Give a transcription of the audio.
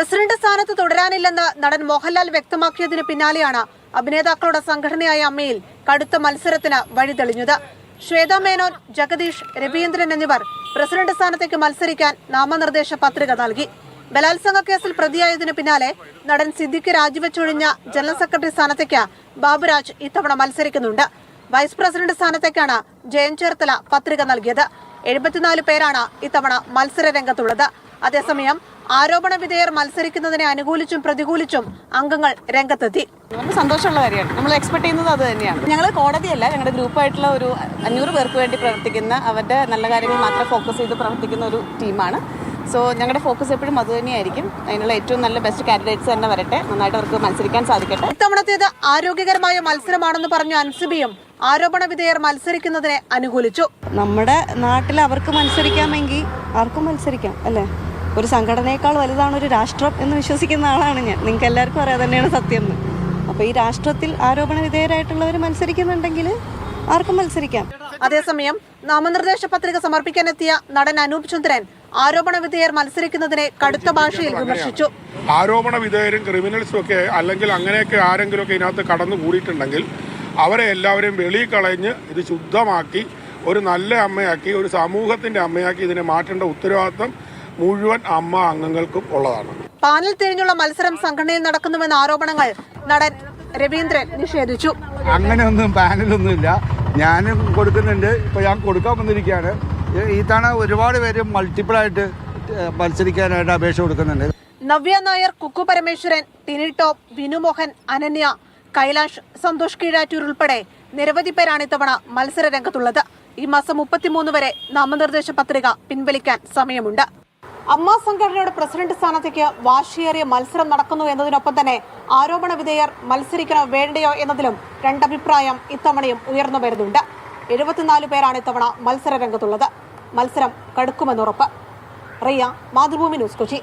President സ്ഥാനത്ത് തുടരാനില്ലെന്ന് നടൻ മോഹൻലാൽ വ്യക്തമാക്കിയതിന് പിന്നാലെയാണ് അഭിനേതാക്കളുടെ സംഘടനയായ അമ്മയിൽ കടുത്ത മത്സരത്തിന് വഴിതെളിഞ്ഞത്. ശ്വേത മേനോൻ ജഗദീഷ് രവീന്ദ്രൻ എന്നിവർ പ്രസിഡന്റ് സ്ഥാനത്തേക്ക് മത്സരിക്കാൻ നാമനിർദ്ദേശ പത്രിക നൽകി. ബലാത്സംഗ കേസിൽ പ്രതിയായതിനു പിന്നാലെ നടൻ സിദ്ദിഖ് രാജിവെച്ചൊഴിഞ്ഞ ജനറൽ സെക്രട്ടറി സ്ഥാനത്തേക്ക് ബാബുരാജ് ഇത്തവണ മത്സരിക്കുന്നുണ്ട്. വൈസ് പ്രസിഡന്റ് സ്ഥാനത്തേക്കാണ് ജയൻ ചേർത്തല പത്രിക നൽകിയത്. എഴുപത്തിനാല് പേരാണ് ഇത്തവണ മത്സര രംഗത്തുള്ളത് അതേസമയം ആരോപണ വിധേയർ മത്സരിക്കുന്നതിനെ അനുകൂലിച്ചും പ്രതികൂലിച്ചും അംഗങ്ങൾ രംഗത്തെത്തി. നമുക്ക് സന്തോഷമുള്ള കാര്യമാണ്. നമ്മൾ എക്സ്പെക്ട് ചെയ്യുന്നത് അത് തന്നെയാണ്. ഞങ്ങൾ കോടതിയല്ല ഞങ്ങളുടെ ഗ്രൂപ്പായിട്ടുള്ള ഒരു അഞ്ഞൂറ് പേർക്ക് വേണ്ടി പ്രവർത്തിക്കുന്ന അവരുടെ നല്ല കാര്യങ്ങൾ മാത്രം ഫോക്കസ് ചെയ്ത് പ്രവർത്തിക്കുന്ന ഒരു ടീമാണ് സോ ഞങ്ങളുടെ ഫോക്കസ് എപ്പോഴും അത് തന്നെയായിരിക്കും. അതിനുള്ള ഏറ്റവും നല്ല ബെസ്റ്റ് കാൻഡിഡേറ്റ്സ് തന്നെ വരട്ടെ. നന്നായിട്ട് അവർക്ക് മത്സരിക്കാൻ സാധിക്കട്ടെ. ഇത്തവണത്തേത് ആരോഗ്യകരമായ മത്സരമാണെന്ന് പറഞ്ഞു അൻസിബിയും ആരോപണ വിധേയർ മത്സരിക്കുന്നതിനെ അനുകൂലിച്ചു. നമ്മുടെ നാട്ടിൽ അവർക്ക് മത്സരിക്കാമെങ്കിൽ ആർക്കും മത്സരിക്കാം അല്ലേ? ഒരു സംഘടനയേക്കാൾ വലുതാണ് ഒരു രാഷ്ട്രം എന്ന് വിശ്വസിക്കുന്ന ആളാണ് ഞാൻ. നിങ്ങൾക്ക് എല്ലാവർക്കും അറിയാം തന്നെയാണ് സത്യം എന്ന്. അപ്പോൾ ഈ രാഷ്ട്രത്തിൽ ആരോപണ വിധേയരായിട്ടുള്ളവർ മത്സരിക്കുന്നുണ്ടെങ്കിൽ ആർക്കും മത്സരിക്കാം? അതേസമയം നാമനിർദ്ദേശ പത്രിക സമർപ്പിക്കാനെത്തിയ നടൻ അനൂപ് ചന്ദ്രൻ ആരോപണ വിധേയർ മത്സരിക്കുന്നതിനെ കടുത്ത ഭാഷയിൽ വിമർശിച്ചു. ആരോപണ വിധേയരും ക്രിമിനൽസും ഒക്കെ അല്ലെങ്കിൽ അങ്ങനെയൊക്കെ ആരെങ്കിലും ഒക്കെ ഇതിനകത്ത് കടന്നു കൂടിയിട്ടുണ്ടെങ്കിൽ അവരെ എല്ലാവരെയും വെളിയിൽ കളഞ്ഞ് ഇത് ശുദ്ധമാക്കി ഒരു നല്ല അമ്മയാക്കി ഒരു സമൂഹത്തിന്റെ അമ്മയാക്കി ഇതിനെ മാറ്റേണ്ട ഉത്തരവാദിത്വം മുഴുവൻ അമ്മ അംഗങ്ങൾക്കും ഉള്ളതാണ്. പാനൽ തിരിഞ്ഞുള്ള മത്സരം സംഘടനയിൽ നടക്കുന്നുവെന്ന ആരോപണങ്ങൾ നടൻ രവീന്ദ്രൻ നിഷേധിച്ചു. അങ്ങനെയൊന്നും പാനലൊന്നുമില്ല. ഞാനും കൊടുക്കുന്നുണ്ട്. ഇപ്പോൾ ഞാൻ കൊടുക്കാൻ വന്നിരിക്കുകയാണ്. ഈ- തവണ ഒരുപാട് പേര് മൾട്ടിപ്പിളായിട്ട് മത്സരിക്കാനായിട്ട് അപേക്ഷ കൊടുക്കുന്നുണ്ട്. നവ്യ നായർ കുക്കു പരമേശ്വരൻ ടിനി ടോപ്പ് വിനുമോഹൻ അനന്യ കൈലാഷ് സന്തോഷ് കീഴാറ്റൂർ ഉൾപ്പെടെ നിരവധി പേരാണ് ഇത്തവണ മത്സര രംഗത്തുള്ളത്. ഈ മാസം മുപ്പത്തിമൂന്ന് വരെ നാമനിർദ്ദേശ പത്രിക പിൻവലിക്കാൻ സമയമുണ്ട്. അമ്മ സംഘടനയുടെ പ്രസിഡന്റ് സ്ഥാനത്തേക്ക് വാശിയേറിയ മത്സരം നടക്കുന്നു എന്നതിനൊപ്പം തന്നെ ആരോപണ വിധേയർ മത്സരിക്കണോ വേണ്ടയോ എന്നതിലും രണ്ടഭിപ്രായം ഇത്തവണയും ഉയർന്നു വരുന്നുണ്ട്. എഴുപത്തിനാല് പേരാണ് ഇത്തവണ മത്സര രംഗത്തുള്ളത് മത്സരം കടുക്കുമെന്നുറപ്പ്. റിയ മാതൃഭൂമി ന്യൂസ് കൊച്ചി.